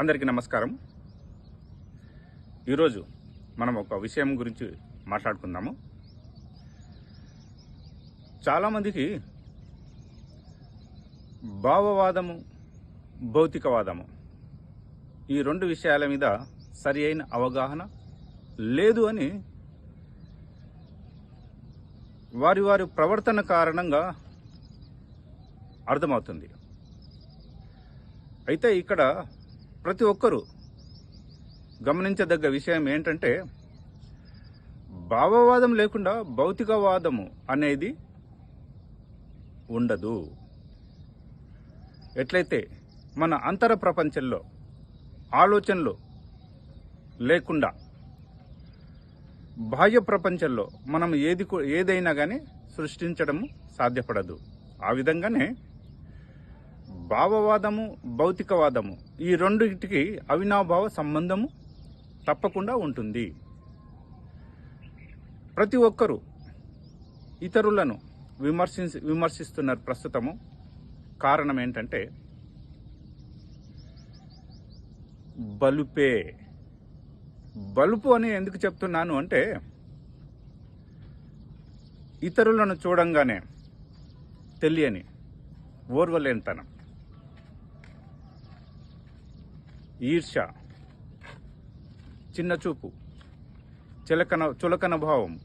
అందరికీ నమస్కారం. ఈరోజు మనం ఒక విషయం గురించి మాట్లాడుకుందాము. చాలామందికి భావవాదము భౌతికవాదము ఈ రెండు విషయాల మీద సరి అయిన అవగాహన లేదు అని వారి వారి ప్రవర్తన కారణంగా అర్థమవుతుంది. అయితే ఇక్కడ ప్రతి ఒక్కరూ గమనించదగ్గ విషయం ఏంటంటే భావవాదం లేకుండా భౌతికవాదము అనేది ఉండదు. ఎట్లయితే మన అంతర ప్రపంచంలో ఆలోచనలు లేకుండా బాహ్య ప్రపంచంలో మనం ఏది ఏదైనా కానీ సృష్టించడము సాధ్యపడదు. ఆ విధంగానే భావవాదము భౌతికవాదము ఈ రెండింటికి అవినాభావ సంబంధము తప్పకుండా ఉంటుంది. ప్రతి ఒక్కరూ ఇతరులను విమర్శి విమర్శిస్తున్నారు ప్రస్తుతము. కారణం ఏంటంటే బలుపే. బలుపు అని ఎందుకు చెప్తున్నాను అంటే ఇతరులను చూడంగానే తెలియని ఓర్వలేనితనం. ఈర్ష చిన్నచూపు చిలకన చులకన భావం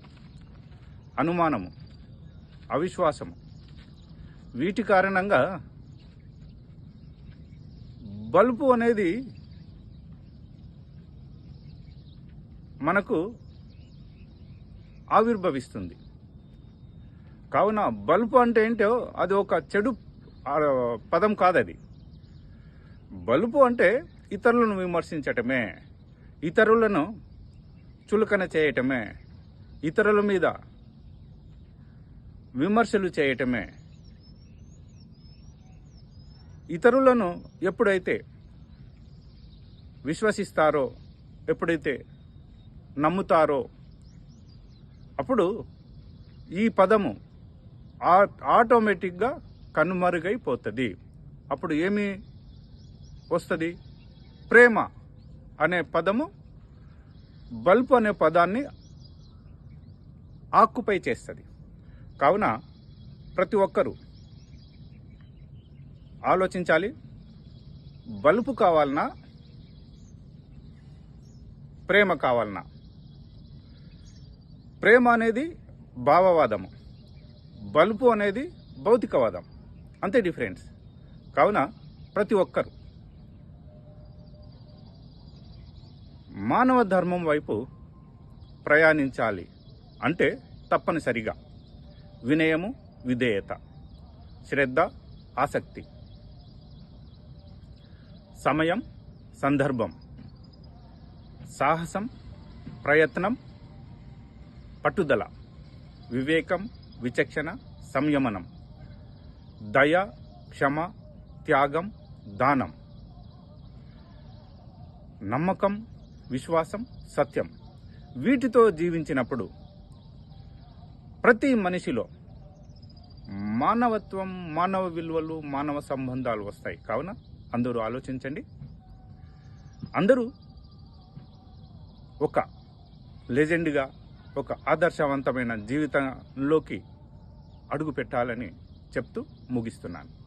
అనుమానము అవిశ్వాసము. వీటి కారణంగా బల్బు అనేది మనకు ఆవిర్భవిస్తుంది. కావున బల్బు అంటే ఏంటో అది ఒక చెడు ఆ, పదం కాదది. బల్బు అంటే ఇతరులను విమర్శించటమే ఇతరులను చులకన చేయటమే ఇతరుల మీద విమర్శలు చేయటమే. ఇతరులను ఎప్పుడైతే విశ్వసిస్తారో ఎప్పుడైతే నమ్ముతారో అప్పుడు ఈ పదము ఆ- ఆటోమేటిక్గా కనుమరుగైపోతుంది. అప్పుడు ఏమి వస్తుంది? ప్రేమ అనే పదము బల్బ్ అనే పదాన్ని ఆక్యుపై చేస్తుంది. కావున ప్రతి ఒక్కరూ ఆలోచించాలి. బల్బు కావాలన్నా ప్రేమ కావాలన్నా. ప్రేమ అనేది భావవాదము. బల్బు అనేది భౌతికవాదం. అంతే డిఫరెన్స్. కావున ప్రతి ఒక్కరు మానవ ధర్మం వైపు ప్రయాణించాలి అంటే తప్పనిసరిగా. వినయము విధేయత శ్రద్ధ ఆసక్తి. సమయం సందర్భం. సాహసం ప్రయత్నం పట్టుదల. వివేకం విచక్షణ సంయమనం. దయ క్షమ త్యాగం దానం. నమ్మకం విశ్వాసం సత్యం. వీటితో జీవించినప్పుడు ప్రతి మనిషిలో మానవత్వం మానవ విలువలు మానవ సంబంధాలు వస్తాయి. కావున అందరూ ఆలోచించండి. అందరూ ఒక లెజెండ్గా ఒక ఆదర్శవంతమైన జీవితంలోకి అడుగు పెట్టాలని చెప్తూ ముగిస్తున్నాను.